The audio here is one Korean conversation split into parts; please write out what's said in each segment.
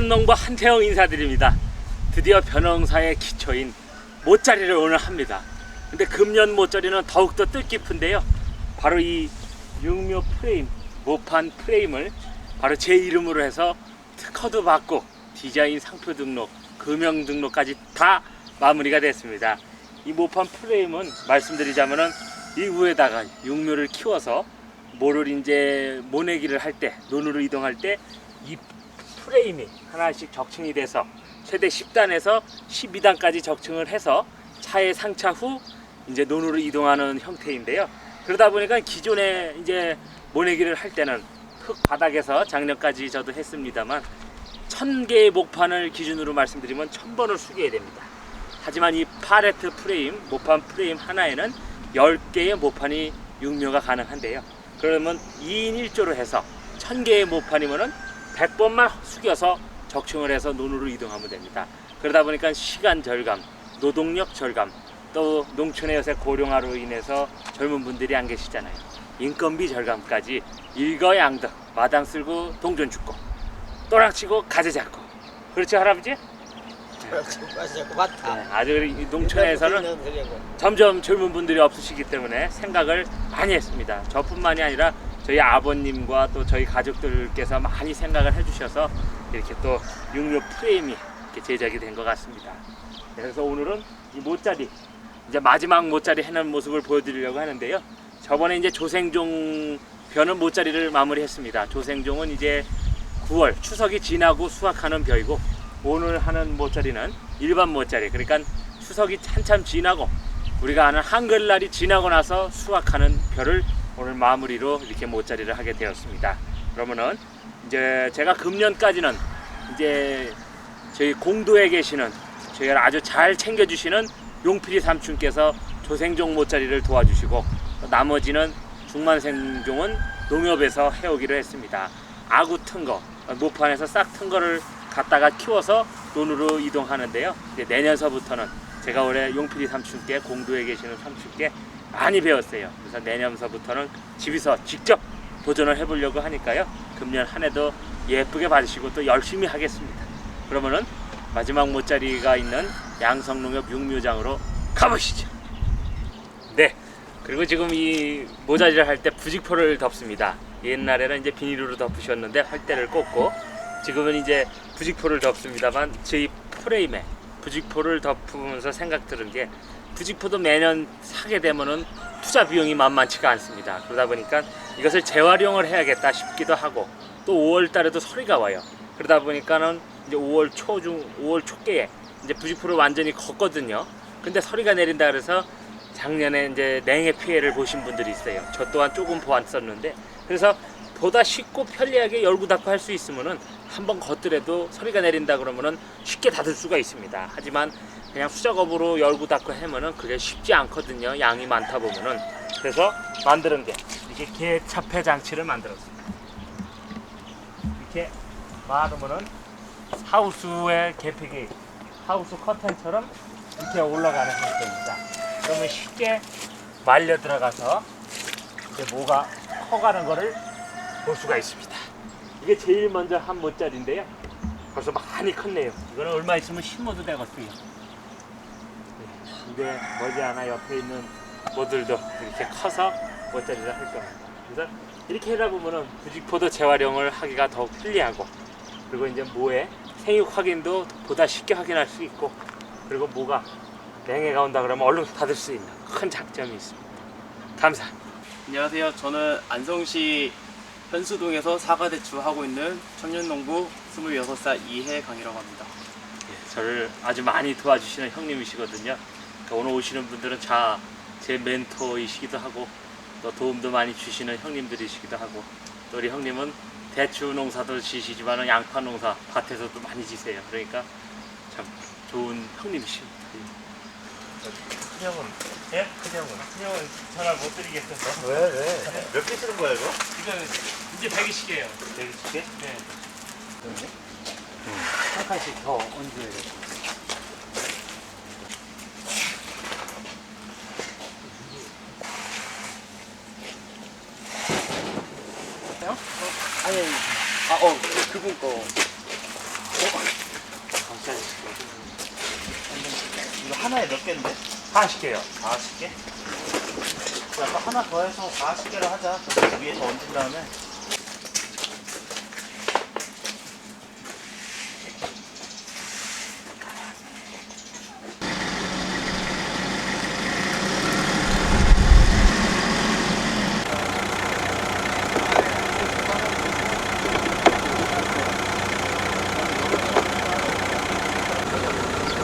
청년농부 한태영 인사드립니다. 드디어 변형사의 기초인 모짜리를 오늘 합니다. 근데 금년 모짜리는 더욱더 뜻깊은데요. 바로 이 육묘 프레임, 모판 프레임을 바로 제 이름으로 해서 특허도 받고 디자인 상표 등록, 금형 등록까지 다 마무리가 됐습니다. 이 모판 프레임은 말씀드리자면은 이 위에다가 육묘를 키워서 모를 이제 모내기를 할 때, 논으로 이동할 때이 프레임이 하나씩 적층이 돼서 최대 10단에서 12단까지 적층을 해서 차에 상차 후 이제 논으로 이동하는 형태인데요. 그러다 보니까 기존에 이제 모내기를 할 때는 흙 바닥에서 작년까지 저도 했습니다만 천 개의 목판을 기준으로 말씀드리면 천 번을 숙여야 됩니다. 하지만 이 파레트 프레임, 모판 프레임 하나에는 10개의 모판이 육묘가 가능한데요. 그러면 2인 1조로 해서 1000개의 모판이면은 100번만 숙여서 적층을 해서 논으로 이동하면 됩니다. 그러다 보니까 시간 절감, 노동력 절감, 또 농촌의 요새 고령화로 인해서 젊은 분들이 안 계시잖아요. 인건비 절감까지 일거양득 마당 쓸고 동전 죽고 또랑 치고 가재 잡고 그렇죠 할아버지? 맞다. 네, 아주 이 농촌에서는 점점 젊은 분들이 없으시기 때문에 생각을 많이 했습니다. 저뿐만이 아니라 저희 아버님과 또 저희 가족들께서 많이 생각을 해주셔서 이렇게 또 육류 프레임이 이렇게 제작이 된 것 같습니다. 그래서 오늘은 이 모짜리 이제 마지막 모짜리 해놓은 모습을 보여드리려고 하는데요. 저번에 이제 조생종 벼는 모짜리를 마무리했습니다. 조생종은 이제 9월 추석이 지나고 수확하는 벼이고 오늘 하는 모짜리는 일반 모짜리 그러니까 추석이 한참 지나고 우리가 아는 한글날이 지나고 나서 수확하는 벼를 오늘 마무리로 이렇게 모짜리를 하게 되었습니다. 그러면은 이제 제가 금년까지는 이제 저희 공도에 계시는 저희를 아주 잘 챙겨주시는 용필이 삼촌께서 조생종 모짜리를 도와주시고 또 나머지는 중만생종은 농협에서 해오기로 했습니다. 아구 튼 거, 모판에서 싹 튼 거를 갖다가 키워서 논으로 이동하는데요. 내년서부터는 제가 올해 용필이 삼촌께 공도에 계시는 삼촌께 많이 배웠어요. 그래서 내년서부터는 집에서 직접 도전을 해보려고 하니까요. 금년 한 해도 예쁘게 봐주시고 또 열심히 하겠습니다. 그러면은 마지막 모짜리가 있는 양성농협 육묘장으로 가보시죠. 네. 그리고 지금 이 모자리를 할 때 부직포를 덮습니다. 옛날에는 이제 비닐로 덮으셨는데 활대를 꽂고 지금은 이제 부직포를 덮습니다만 저희 프레임에 부직포를 덮으면서 생각 들은 게 부직포도 매년 사게 되면은 투자 비용이 만만치가 않습니다. 그러다 보니까 이것을 재활용을 해야겠다 싶기도 하고 또 5월 달에도 서리가 와요. 그러다 보니까는 이제 5월 초중 5월 초께에 이제 부직포를 완전히 걷거든요. 근데 서리가 내린다 그래서 작년에 이제 냉해 피해를 보신 분들이 있어요. 저 또한 조금 보았었는데 그래서 보다 쉽고 편리하게 열고 닫고 할 수 있으면은 한번 걷더라도 소리가 내린다 그러면은 쉽게 닫을 수가 있습니다. 하지만 그냥 수작업으로 열고 닫고 하면은 그게 쉽지 않거든요. 양이 많다 보면은 그래서 만드는 게 이렇게 개 차폐 장치를 만들었습니다. 이렇게 막으면은 하우스의 개폐기 하우스 커튼처럼 이렇게 올라가는 형태입니다. 그러면 쉽게 말려 들어가서 이제 뭐가 커가는 거를 볼 수가 있습니다. 이게 제일 먼저 한 모짜리인데요. 벌써 많이 컸네요. 이거는 얼마 있으면 심어도 되겠어요. 네, 근데 머지않아 옆에 있는 모들도 이렇게 커서 모짜리를 할 겁니다. 그래서 이렇게 하다 보면은 부직포도 재활용을 하기가 더 편리하고 그리고 이제 모에 생육 확인도 보다 쉽게 확인할 수 있고 그리고 모가 냉해가 온다 그러면 얼른 닫을 수 있는 큰 장점이 있습니다. 감사합니다. 안녕하세요. 저는 안성시 현수동에서 사과 대추 하고 있는 청년농부 26살 이해 강이라고 합니다. 예, 저를 아주 많이 도와주시는 형님이시거든요. 그러니까 오늘 오시는 분들은 자 제 멘토이시기도 하고 또 도움도 많이 주시는 형님들이시기도 하고 또 우리 형님은 대추 농사도 지시지만 양파 농사 밭에서도 많이 지세요. 그러니까 참 좋은 형님이십니다. 큰형은 예? 큰형은 큰형은 전화 못 드리겠어서 왜, 왜? 몇 개 쓰는 거야, 이거? 이거 이제 120개예요. 120개? 네. 한 칸씩 더 얹어야 돼. 어, 그- 그분 거. 이거 하나에 몇 개인데? 40개요. 40개? 야, 또 하나 더 해서 40개를 하자. 위에 더 얹은 다음에.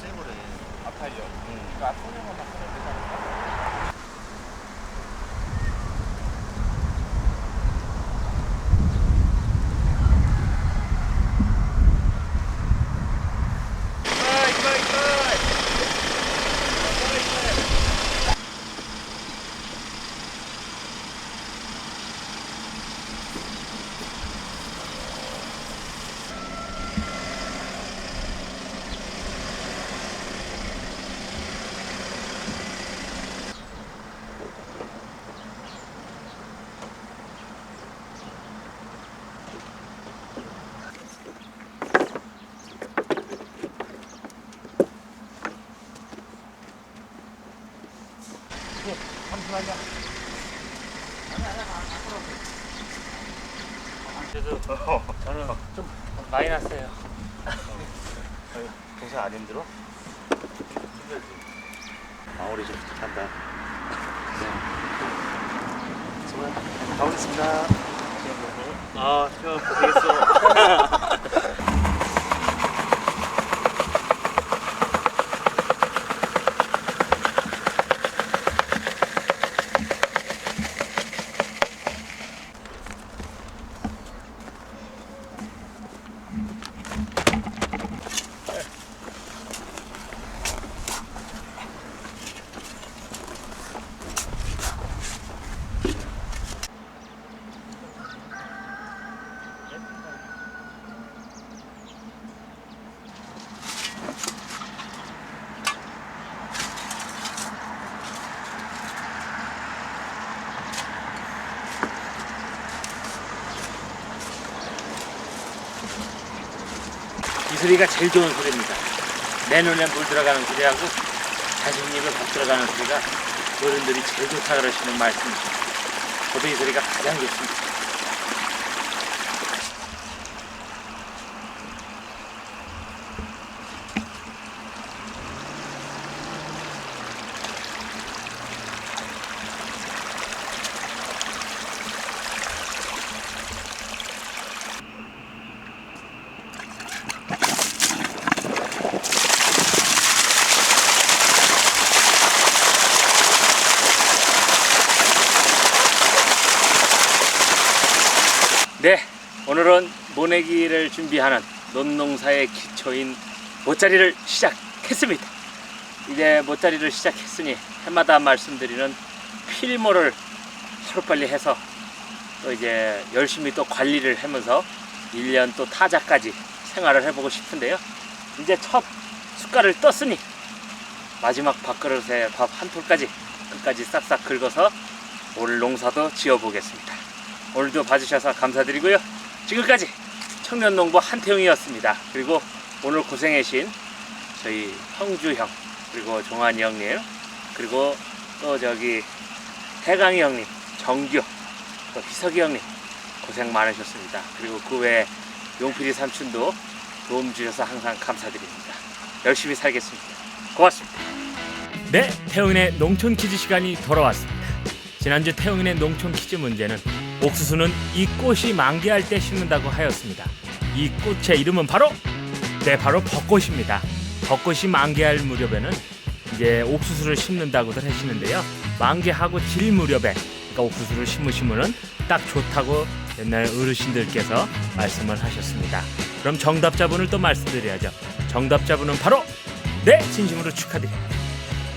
새 거래. 아타이어 그 앞소리만 바꾸면 되지 않을까? 그래도 저는 좀 많이 났어요. 동생 안 힘들어? 힘들지. 마무리 좀 부탁한다. 네. 수고해. 가보겠습니다. 아, 형 고생했어. 소리가 제일 좋은 소리입니다. 내 눈에 물 들어가는 소리하고 자식 입에 밥 들어가는 소리가 어른들이 제일 좋다 그러시는 말씀이죠. 저도 이 소리가 가장 좋습니다. 네, 모내기를 준비하는 논농사의 기초인 모짜리를 시작했습니다. 이제 모짜리를 시작했으니 해마다 말씀드리는 필모를 하루빨리 해서 또 이제 열심히 또 관리를 하면서 1년 또 타자까지 생활을 해보고 싶은데요. 이제 첫 숟갈을 떴으니 마지막 밥그릇에 밥 한 톨까지 끝까지 싹싹 긁어서 올 농사도 지어보겠습니다. 오늘도 봐주셔서 감사드리고요. 지금까지 청년농부 한태웅이었습니다. 그리고 오늘 고생해신 저희 형주 형, 그리고 종환이 형님, 그리고 또 저기 태강이 형님, 정규, 또 희석이 형님 고생 많으셨습니다. 그리고 그 외에 용필이 삼촌도 도움 주셔서 항상 감사드립니다. 열심히 살겠습니다. 고맙습니다. 네, 태웅의 농촌 퀴즈 시간이 돌아왔습니다. 지난주 태웅인의 농촌 퀴즈 문제는 옥수수는 이 꽃이 만개할 때 심는다고 하였습니다. 이 꽃의 이름은 바로 네 바로 벚꽃입니다. 벚꽃이 만개할 무렵에는 이제 옥수수를 심는다고들 하시는데요. 만개하고 질 무렵에 그러니까 옥수수를 심으시면은 딱 좋다고 옛날 어르신들께서 말씀을 하셨습니다. 그럼 정답자분을 또 말씀드려야죠. 정답자분은 바로 네 진심으로 축하드립니다.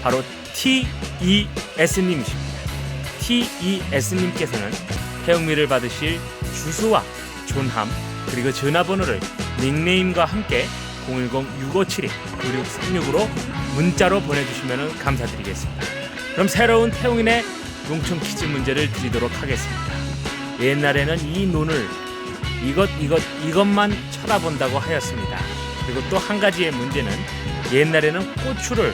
바로 TES님이십니다. TES님께서는 태영미를 받으실 주소와 존함 그리고 전화번호를 닉네임과 함께 010-6572-9636으로 문자로 보내주시면 감사드리겠습니다. 그럼 새로운 태용인의 농촌 퀴즈 문제를 드리도록 하겠습니다. 옛날에는 이 눈을 이것 이것 이것만 쳐다본다고 하였습니다. 그리고 또 한 가지의 문제는 옛날에는 고추를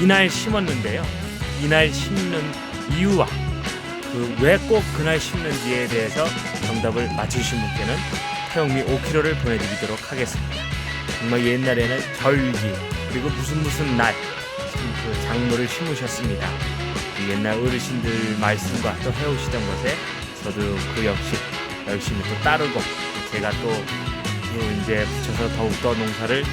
이날 심었는데요. 이날 심는 이유와 그 왜 꼭 그날 심는지에 대해서 정답을 맞추신 분께는 태용미 5kg를 보내드리도록 하겠습니다. 정말 옛날에는 절기 그리고 무슨 무슨 날그 작물을 심으셨습니다. 그 옛날 어르신들 말씀과 또 해오시던 것에 저도 그 역시 열심히 또 따르고 제가 또, 또 이제 붙여서 더욱더 농사를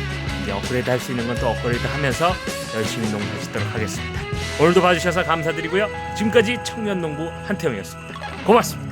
이제 업그레이드 할 수 있는 건 또 업그레이드 하면서 열심히 농사 짓도록 하겠습니다. 오늘도 봐주셔서 감사드리고요. 지금까지 청년농부 한태영이었습니다. 고맙습니다.